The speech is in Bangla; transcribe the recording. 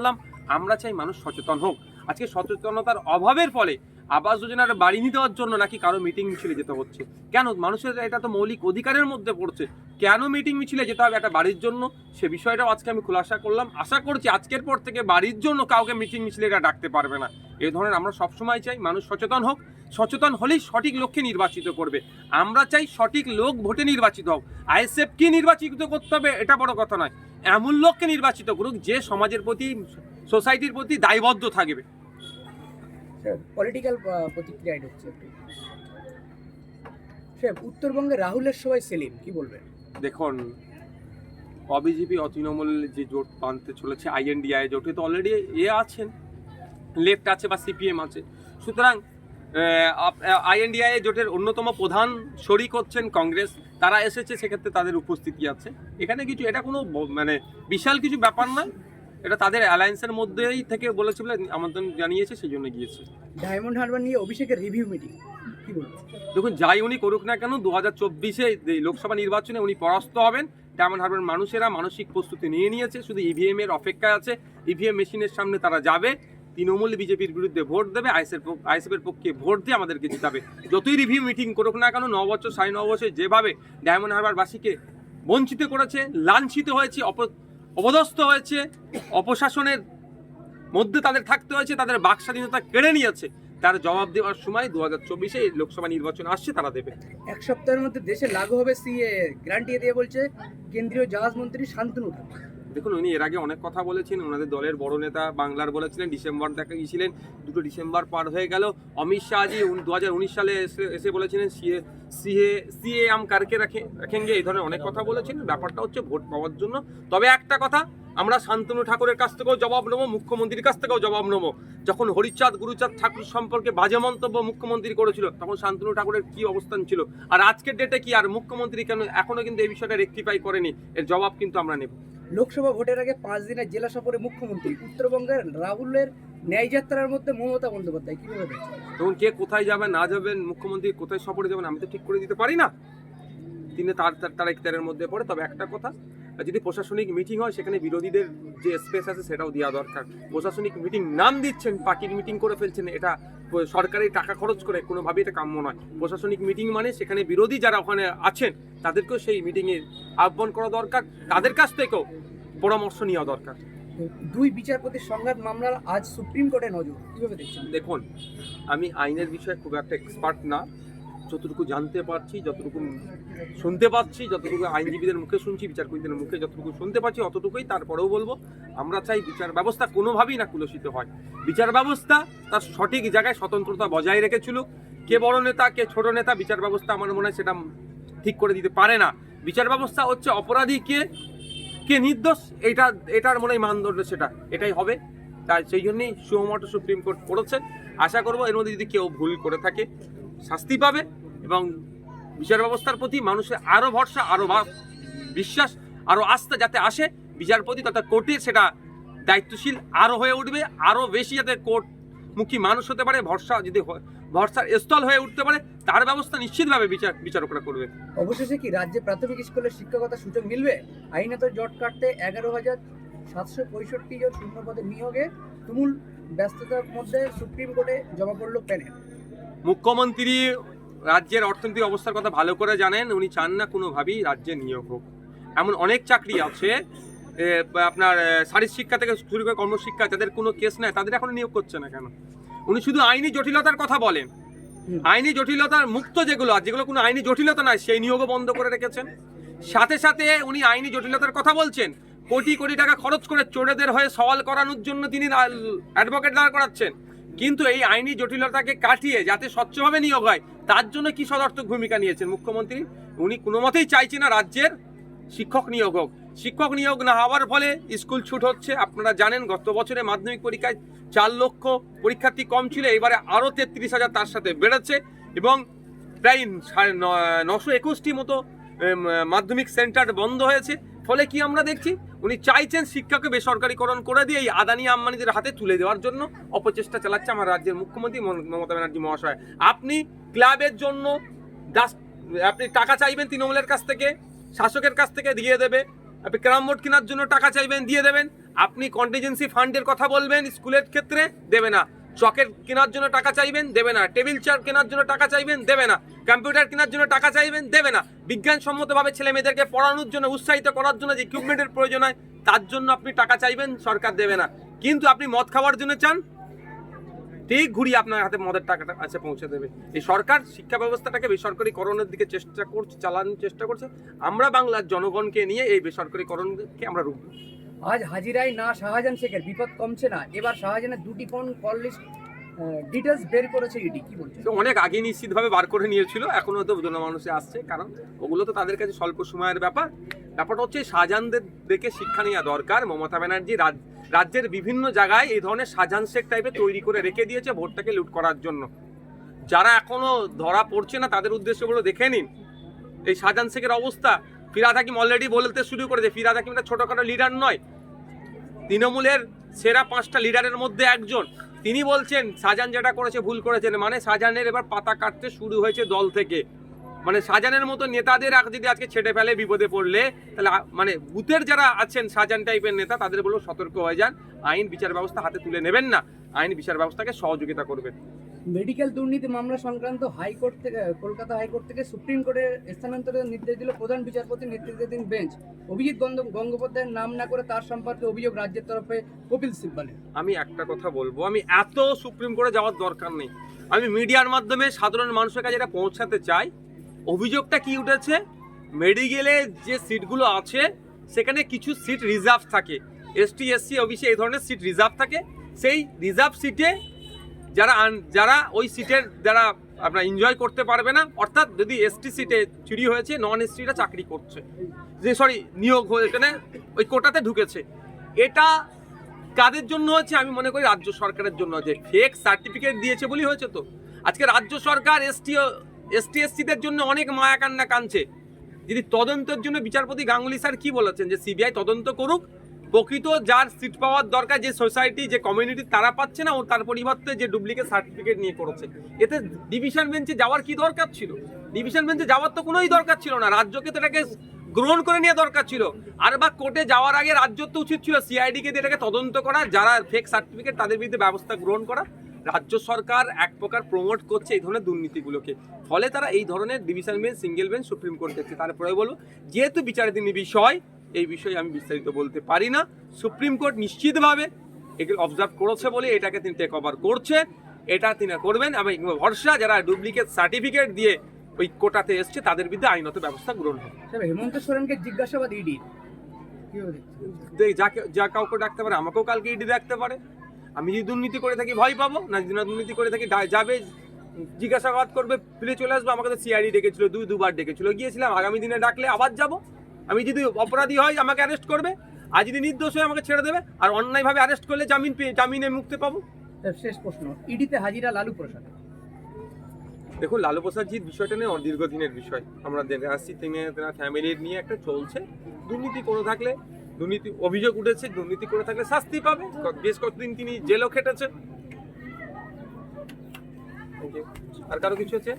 বললাম, আমরা চাই মানুষ সচেতন হোক। আজকে সচেতনতার অভাবের ফলে আবাস যোজনার বাড়ি নিয়ে দেওয়ার জন্য নাকি কারও মিটিং মিছিলে যেতে হচ্ছে। কেন? মানুষের এটা তো মৌলিক অধিকারের মধ্যে পড়ছে। কেন মিটিং মিছিলে যেতে হবে একটা বাড়ির জন্য? সে বিষয়টাও আজকে আমি খুলাসা করলাম। আশা করছি আজকের পর থেকে বাড়ির জন্য কাউকে মিটিং মিছিলে এটা ডাকতে পারবে না। এ ধরনের আমরা সবসময় চাই মানুষ সচেতন হোক। সচেতন হলেই সঠিক লক্ষ্যে নির্বাচিত করবে। আমরা চাই সঠিক লোক ভোটে নির্বাচিত হোক। আইএসএফ কি নির্বাচিত করতে হবে এটা বড় কথা নয়। এমন লোককে নির্বাচিত করুক যে সমাজের প্রতি সোসাইটির প্রতি দায়বদ্ধ থাকবে। পলিটিক্যাল প্রতিক্রিয়া হচ্ছে উত্তরবঙ্গে রাহুলের সবাই সেলিম কি বলবেন? দেখুন অবিজেপি অতৃণমূল যে জোট বানতে চলেছে আইএনডিআই জোটে তো অলরেডি এ আছেন। লেফট আছে বা সিপিএম আছে। সুতরাং আইএনডিআই জোটের অন্যতম প্রধান শরিক হচ্ছেন কংগ্রেস। তারা এসেছে সেক্ষেত্রে তাদের উপস্থিতি আছে। এখানে কিছু এটা কোনো মানে বিশাল কিছু ব্যাপার নয় এটা তাদের অ্যালায়েন্সের মধ্যেই থেকে বলেছে বলে আমন্ত্রণ জানিয়েছে সেই জন্য গিয়েছে। ডায়মন্ড হারবার নিয়ে অভিষেকের রিভিউ মিটিং দেখুন যাই উনি করুক না কেন দু হাজার চব্বিশে লোকসভা নির্বাচনে উনি পরাস্ত হবেন। ডায়মন্ড হারবার মানুষেরা মানসিক প্রস্তুতি নিয়ে নিয়েছে। শুধু ইভিএম এর অপেক্ষায় আছে। ইভিএম মেশিনের সামনে তারা যাবে। তৃণমূল বিজেপির বিরুদ্ধে ভোট দেবে আইএসএর আইএসএফের পক্ষে ভোট দিয়ে আমাদেরকে জিতাবে। যতই রিভিউ মিটিং করুক না কেন, ন বছর, সাড়ে ন বছর যেভাবে ডায়মন্ড হারবারবাসীকে বঞ্চিত করেছে, লাঞ্ছিত হয়েছে, অপ অপদস্থ হয়েছে, অপশাসনের মধ্যে তাদের থাকতে হয়েছে, তাদের বাক স্বাধীনতা কেড়ে নিয়েছে, তার জবাব দেওয়ার সময় দু হাজার চব্বিশে লোকসভা নির্বাচন আসছে, তারা দেবে। এক সপ্তাহের মধ্যে দেশে লাগু হবে সিএ, গ্যারান্টি দিয়ে বলছে কেন্দ্রীয় জাহাজ মন্ত্রী শান্তনু ঠাকুর। দেখুন, উনি এর আগে অনেক কথা বলেছেন। ওনাদের দলের বড় নেতা বাংলার বলেছিলেন, ডিসেম্বর দেখা গিয়েছিলেন। দুটো ডিসেম্বর পার হয়ে গেল। অমিত শাহজি দু হাজার উনিশ সালে এসে এসে বলেছিলেন সিএ সিএ সিএ আম কারকে রাখে রাখেনগে এই ধরনের অনেক কথা বলেছেন। ব্যাপারটা হচ্ছে ভোট পাওয়ার জন্য। তবে একটা কথা, আমরা শান্তনু ঠাকুরের কাছ থেকেও জবাব নেব, মুখ্যমন্ত্রীর কাছ থেকেও জবাব নেব। যখন হরিচাঁদ, গুরুচাঁদ ঠাকুর সম্পর্কে বাজে মন্তব্য মুখ্যমন্ত্রী করেছিল, তখন শান্তনু ঠাকুরের কি অবস্থান ছিল? আর আজকের ডেটে কি? আর মুখ্যমন্ত্রী কেন এখনও কিন্তু এই বিষয়টা রেকটিফাই করেনি? এর জবাব কিন্তু আমরা নেব। লোকসভা ভোটের আগে পাঁচ দিনের জেলা সফরে মুখ্যমন্ত্রী, উত্তরবঙ্গের রাহুলের ন্যায়যাত্রার মধ্যে মমতা বন্দ্যোপাধ্যায়, কীভাবে দেখছেন? তখন কে কোথায় যাবেন, না যাবেন, মুখ্যমন্ত্রী কোথায় সফরে যাবেন, আমি তো ঠিক করে দিতে পারি না। তিনি তার তার তার ইখতিয়ারের মধ্যে পড়ে। তবে একটা কথা যদি প্রশাসনিক মিটিং হয় সেখানে বিরোধীদের যে স্পেস আছে সেটাও দেওয়া দরকার। প্রশাসনিক মিটিং নাম দিচ্ছেন পার্টির মিটিং করে ফেলছেন এটা সরকারি টাকা খরচ করে কোনোভাবেই এটা কাম্য নয়। প্রশাসনিক মিটিং মানে সেখানে বিরোধী যারা ওখানে আছেন তাদেরকেও সেই মিটিংয়ে আহ্বান করা দরকার। তাদের কাছ থেকেও পরামর্শ নেওয়া দরকার। দুই বিচারপতির সংঘাত মামলার আজ সুপ্রিম কোর্টে নজর কীভাবে দেখছেন? দেখুন আমি আইনের বিষয়ে খুব একটা এক্সপার্ট না। যতটুকু জানতে পারছি, যতটুকু শুনতে পাচ্ছি, যতটুকু আইনজীবীদের মুখে শুনছি, বিচারপতিদের মুখে যতটুকু শুনতে পাচ্ছি, অতটুকুই তারপরেও বলব, আমরা চাই বিচার ব্যবস্থা কোনোভাবেই না কুলসিত হয়। বিচার ব্যবস্থা তার সঠিক জায়গায় স্বতন্ত্রতা বজায় রেখেছিল কে বড় নেতা, কে ছোট নেতা, বিচার ব্যবস্থা আমার মনে হয় সেটা ঠিক করে দিতে পারে না। বিচার ব্যবস্থা হচ্ছে অপরাধী কে কে নির্দোষ, এটা, এটার মনে হয় মানদণ্ড সেটা, এটাই হবে। তাই সেই জন্যই সুমোটো সুপ্রিম কোর্ট করেছে। আশা করব এর মধ্যে যদি কেউ ভুল করে থাকে শাস্তি পাবে এবং বিচার ব্যবস্থার প্রতি মানুষের আরও ভরসা আরও বিশ্বাস আরও আস্থা যাতে আসে, বিচারপতি তথা কোর্টে সেটা দায়িত্বশীল আরও হয়ে উঠবে আরও বেশি যাতে কোর্ট মুখী মানুষ হতে পারে, ভরসা যদি ভরসার স্থল হয়ে উঠতে পারে, তার ব্যবস্থা নিশ্চিতভাবে বিচার বিচারকরা করবে। অবশেষে কি রাজ্যে প্রাথমিক স্কুলের শিক্ষকতার সুযোগ মিলবে? আইনত জট কাটতে এগারো হাজার সাতশো পঁয়ষট্টি জন শূন্য পদে নিয়োগে তুমুল ব্যস্ততার মধ্যে সুপ্রিম কোর্টে জমা পড়ল প্যানেল। মুখ্যমন্ত্রী রাজ্যের অর্থনৈতিক অবস্থার কথা ভালো করে জানেন উনি চান না কোনোভাবেই রাজ্যে নিয়োগ হোক। এমন অনেক চাকরি আছে আপনার শারীর শিক্ষা থেকে শুরু করে কর্মশিক্ষা যাদের কোনো কেস নেয় তাদের এখনও নিয়োগ করছে না কেন? উনি শুধু আইনি জটিলতার কথা বলেন। আইনি জটিলতার মুক্ত যেগুলো আছে যেগুলো কোনো আইনি জটিলতা নাই সেই নিয়োগও বন্ধ করে রেখেছেন। সাথে সাথে উনি আইনি জটিলতার কথা বলছেন কোটি কোটি টাকা খরচ করে চোরেদের হয়ে সওয়াল করানোর জন্য তিনি অ্যাডভোকেট দাঁড় করাচ্ছেন। কিন্তু এই আইনি জটিলতাকে কাটিয়ে যাতে স্বচ্ছভাবে নিয়োগ হয়, তার জন্য কি সদর্থক ভূমিকা নিয়েছেন মুখ্যমন্ত্রী? উনি কোনো মতেই চাইছেন না রাজ্যের শিক্ষক নিয়োগ হোক। শিক্ষক নিয়োগ না হওয়ার ফলে স্কুল ছুট হচ্ছে। আপনারা জানেন, গত বছরে মাধ্যমিক পরীক্ষায় চার লক্ষ পরীক্ষার্থী কম ছিল, এবারে আরও তেত্রিশ হাজার তার সাথে বেড়েছে এবং প্রায় সাড়ে নশো একুশটি মতো মাধ্যমিক সেন্টার বন্ধ হয়েছে। ফলে কি আমরা দেখছি? উনি চাইছেন শিক্ষাকে বেসরকারীকরণ করে দিয়ে এই আদানি আম্বানিদের হাতে তুলে দেওয়ার জন্য অপচেষ্টা চালাচ্ছে আমার রাজ্যের মুখ্যমন্ত্রী মমতা ব্যানার্জি মহাশয়। আপনি ক্লাবের জন্য আপনি টাকা চাইবেন তৃণমূলের কাছ থেকে, শাসকের কাছ থেকে দিয়ে দেবে। আপনি ক্যারাম বোর্ড কেনার জন্য টাকা চাইবেন, দিয়ে দেবেন। আপনি কন্টিজেন্সি ফান্ডের কথা বলবেন, স্কুলের ক্ষেত্রে দেবে না। চকের কেনার জন্য টাকা চাইবেন, দেবে না। টেবিল চেয়ার কেনার জন্য টাকা চাইবেন, দেবে না। কম্পিউটার কেনার জন্য টাকা চাইবেন, দেবে না। বিজ্ঞানসম্মতভাবে ছেলে মেয়েদেরকে পড়ানোর জন্য, উৎসাহিত করার জন্য যে ইকুইপমেন্টের প্রয়োজন হয়, তার জন্য আপনি টাকা চাইবেন, সরকার দেবে না। কিন্তু আপনি মদ খাওয়ার জন্য চান, ঠিক ঘুরিয়ে আপনার হাতে মদের টাকাটা কাছে পৌঁছে দেবে। এই সরকার শিক্ষা ব্যবস্থাটাকে বেসরকারিকরণের দিকে চেষ্টা করছে, চালানোর চেষ্টা করছে। আমরা বাংলার জনগণকে নিয়ে এই বেসরকারিকরণকে আমরা রুখব। আজ হাজিরায় না শাহজাহান শেখের, বিপদ কমছে না। এবার শাহজাহানের দুটি ফোন কল লিস্ট ডিটেলস বের করেছে ইডি কি বলছে? তো অনেক আগে নিশ্চিতভাবে বার করে নিয়েছিল এখনও তো জনমানুষে আসছে, কারণ ওগুলো তো তাদের কাছে স্বল্প সময়ের ব্যাপার। ব্যাপারটা হচ্ছে, শাহজাহানদের দেখে শিক্ষা নেওয়া দরকার। মমতা ব্যানার্জি রাজ- রাজ্যের বিভিন্ন জায়গায় এই ধরনের শাহজাহান শেখ টাইপের তৈরি করে রেখে দিয়েছে ভোটটাকে লুট করার জন্য। যারা এখনও ধরা পড়ছে না, তাদের উদ্দেশ্য বলে দেখে নিন। এই শাহজাহান শেখের অবস্থা ফিরাদ হাকিম অলরেডি বলতে শুরু করেছে। ফিরাদ হাকিম একটা ছোটখাটো লিডার নয়। তৃণমূলের সেরা পাঁচটা লিডারের মধ্যে একজন। তিনি বলছেন শাহজাহান যেটা করেছে ভুল করেছেন। মানে শাহজাহানের এবার পাতা কাটতে শুরু হয়েছে দল থেকে। মানে শাহজাহানের মতো নেতাদের যদি আজকে ছেড়ে ফেলে, বিপদে পড়লে, তাহলে মানে বুথের যারা আছেন শাহজাহান টাইপের নেতা, তাদের বলেও সতর্ক হয়ে যান। আইন, বিচার ব্যবস্থা হাতে তুলে নেবেন না। আইন, বিচার ব্যবস্থাকে সহযোগিতা করবেন। মেডিকেল দুর্নীতি মামলা সংক্রান্ত হাইকোর্ট থেকে, কলকাতা হাইকোর্ট থেকে সুপ্রিম কোর্টে স্থানান্তরের নির্দেশ দিল প্রধান বিচারপতির নেতৃত্বাধীন বেঞ্চ। অভিজিৎ গঙ্গ- গঙ্গোপাধ্যায়ের নাম না করে তার সম্পর্কে অভিযোগ রাজ্যের তরফে কপিল সিব্বালের আমি একটা কথা বলব, আমি এত সুপ্রিম কোর্টে যাওয়ার দরকার নেই। আমি মিডিয়ার মাধ্যমে সাধারণ মানুষের কাছে এটা পৌঁছাতে চাই, অভিযোগটা কি উঠেছে? মেডিকেলে যে সিটগুলো আছে, সেখানে কিছু সিট রিজার্ভ থাকে। এসটি এসসি ওবিসি এই ধরনের সিট রিজার্ভ থাকে। সেই রিজার্ভ সিটে যারা যারা ওই সিটের যারা আপনার এনজয় করতে পারবে না, অর্থাৎ যদি এসটি সিটে চুরি হয়েছে নন এসটিরা চাকরি করছে। যে সরি নিয়োগ হয়ে এখানে ওই কোটাতে ঢুকেছে। এটা কাদের জন্য হচ্ছে আমি মনে করি রাজ্য সরকারের জন্য যে ফেক সার্টিফিকেট দিয়েছে বলেই হয়েছে তো। আজকে রাজ্য সরকার এসটি এসটি এসসিদের জন্য অনেক মায়া কান্না কানছে যদি তদন্তের জন্য বিচারপতি গাঙ্গুলি স্যার কি বলেছেন? যে সিবিআই তদন্ত করুক প্রকৃত যার সিট পাওয়ার দরকার, যে সোসাইটি যে কমিউনিটি তারা পাচ্ছে না, ও তার পরিবর্তে যে ডুপ্লিকেট সার্টিফিকেট নিয়ে করেছে। এতে ডিভিশন বেঞ্চে যাওয়ার কি দরকার ছিল? ডিভিশন বেঞ্চে যাওয়ার তো কোনোই দরকার ছিল না। রাজ্যকে তো এটাকে গ্রহণ করে নেওয়া দরকার ছিল। আর বা কোর্টে যাওয়ার আগে রাজ্য তো উচিত ছিল সিআইডিকে দিয়ে এটাকে তদন্ত করা, যারা ফেক সার্টিফিকেট তাদের বিরুদ্ধে ব্যবস্থা গ্রহণ করা। রাজ্য সরকার এক প্রকার প্রমোট করছে এই ধরনের দুর্নীতিগুলোকে। ফলে তারা এই ধরনের division bench single bench supreme court দেখছে। তারপরে বলব যেহেতু বিচারাধীন বিষয় এই বিষয়ে আমি বিস্তারিত বলতে পারি না। সুপ্রিম কোর্ট নিশ্চিতভাবে এগুলো অবজার্ভ করেছে বলে এটাকে তিনি টেক ওভার করছে। এটা তিনি করবেন এবং ভরসা যারা ডুপ্লিকেট সার্টিফিকেট দিয়ে ওই কোটাতে এসছে তাদের বিরুদ্ধে আইনত ব্যবস্থা গ্রহণ হবে। হেমন্ত সোরেনকে জিজ্ঞাসাবাদ ইডি দে- যাকে যা কাউকে ডাকতে পারে আমাকেও কালকে ইডি ডাকতে পারে। আমি যদি দুর্নীতি করে থাকি ভয় পাবো। না যদি না দুর্নীতি করে থাকি যাবে জিজ্ঞাসাবাদ করবে ফিরে চলে আসব। আমাকে তো সিআইডি ডেকেছিল দুই দুবার ডেকেছিল। গিয়েছিলাম আগামী দিনে ডাকলে আবার যাব। আমি যদি অপরাধী হয় আমাকে অ্যারেস্ট করবে। আর যদি নির্দোষ হয়ে আমাকে ছেড়ে দেবে। আর অন্যায়ভাবে অ্যারেস্ট করলে জামিন পেয়ে জামিনে মুক্তি পাবো। শেষ প্রশ্ন ইডিতে হাজিরা লালু প্রসাদ। দেখুন লালু প্রসাদজির বিষয়টা নিয়ে দীর্ঘদিনের বিষয়। আমরা দেখে আসছি তিনি তেনার ফ্যামিলির নিয়ে একটা চলছে। দুর্নীতি করে থাকলে দুর্নীতি অভিযোগ উঠেছে দুর্নীতি করে থাকলে শাস্তি পাবে। বেশ কতদিন তিনি জেলও খেটেছে. আর কারও কিছু আছে?